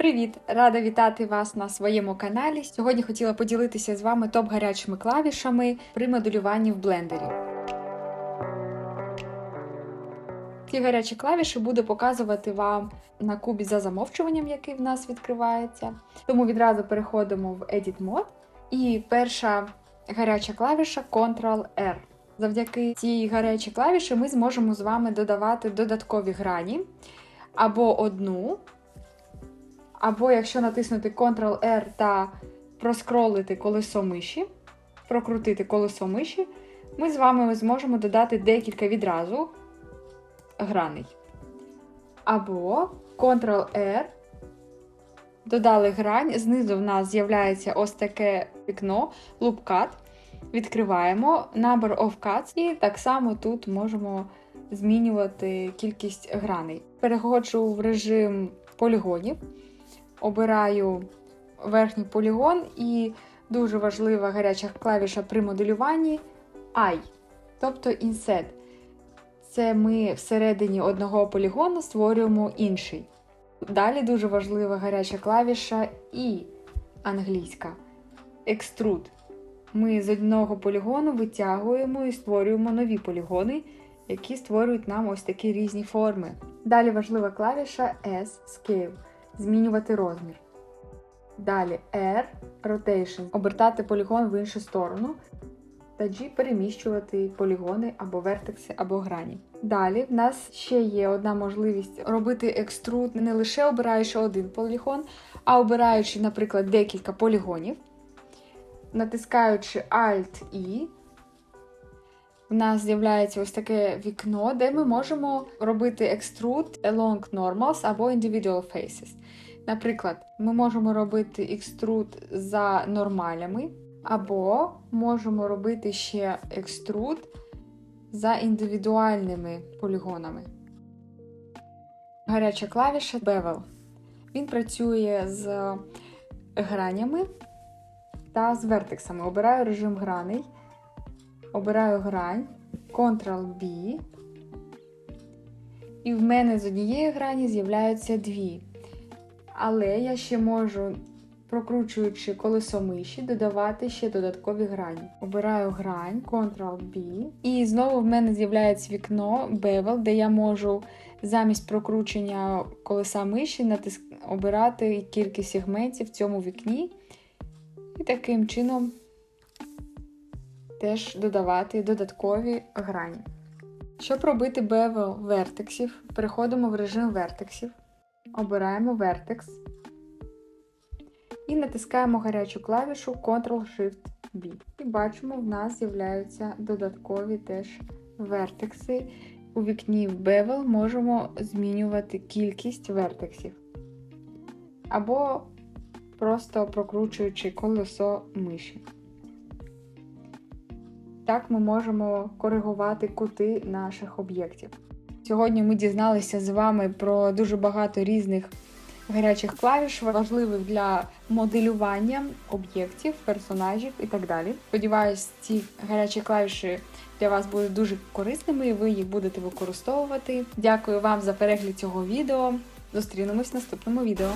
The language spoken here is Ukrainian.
Привіт! Рада вітати вас на своєму каналі. Сьогодні хотіла поділитися з вами топ гарячими клавішами при моделюванні в блендері. Ці гарячі клавіші буду показувати вам на кубі за замовчуванням, який в нас відкривається. Тому відразу переходимо в Edit Mode. І перша гаряча клавіша Ctrl-R. Завдяки цій гарячій клавіші ми зможемо з вами додавати додаткові грані або одну. Або якщо натиснути Ctrl-R та проскролити колесо миші, прокрутити колесо миші, ми з вами зможемо додати декілька відразу граней. Або Ctrl-R, додали грань, знизу в нас з'являється ось таке вікно Cut. Відкриваємо Number of Cuts, і так само тут можемо змінювати кількість граней. Переходжу в режим полігонів обираю верхній полігон і дуже важлива гаряча клавіша при моделюванні I, тобто Inset. Це ми всередині одного полігону створюємо інший. Далі дуже важлива гаряча клавіша І англійська Extrude. Ми з одного полігону витягуємо і створюємо нові полігони, які створюють нам ось такі різні форми. Далі важлива клавіша S Scale змінювати розмір. Далі R Rotation обертати полігон в іншу сторону. Та G переміщувати полігони або вертекси, або грані. Далі в нас ще є одна можливість робити екструд, не лише обираючи один полігон, а обираючи, наприклад, декілька полігонів. Натискаючи Alt-I, в нас з'являється ось таке вікно, де ми можемо робити extrude along normals або individual faces. Наприклад, ми можемо робити екструд за нормалями, або можемо робити ще екструд за індивідуальними полігонами. Гаряча клавіша Bevel. Він працює з гранями та з вертексами. Обираю режим граней. Обираю грань, Ctrl-B. І в мене з однієї грані з'являються дві. Але я ще можу, прокручуючи колесо миші, додавати ще додаткові грані. Обираю грань, Ctrl-B. І знову в мене з'являється вікно Bevel, де я можу замість прокручення колеса миші натиск... обирати кількість сегментів в цьому вікні. І таким чином теж додавати додаткові грані. Щоб робити бевел вертексів, переходимо в режим вертексів, обираємо вертекс і натискаємо гарячу клавішу Ctrl-Shift-B. І бачимо, в нас з'являються додаткові теж вертекси. У вікні Bevel можемо змінювати кількість вертексів. Або просто прокручуючи колесо миші. Так ми можемо коригувати кути наших об'єктів. Сьогодні ми дізналися з вами про дуже багато різних гарячих клавіш, важливих для моделювання об'єктів, персонажів і так далі. Сподіваюсь, ці гарячі клавіші для вас будуть дуже корисними і ви їх будете використовувати. Дякую вам за перегляд цього відео. Зустрінемось в наступному відео.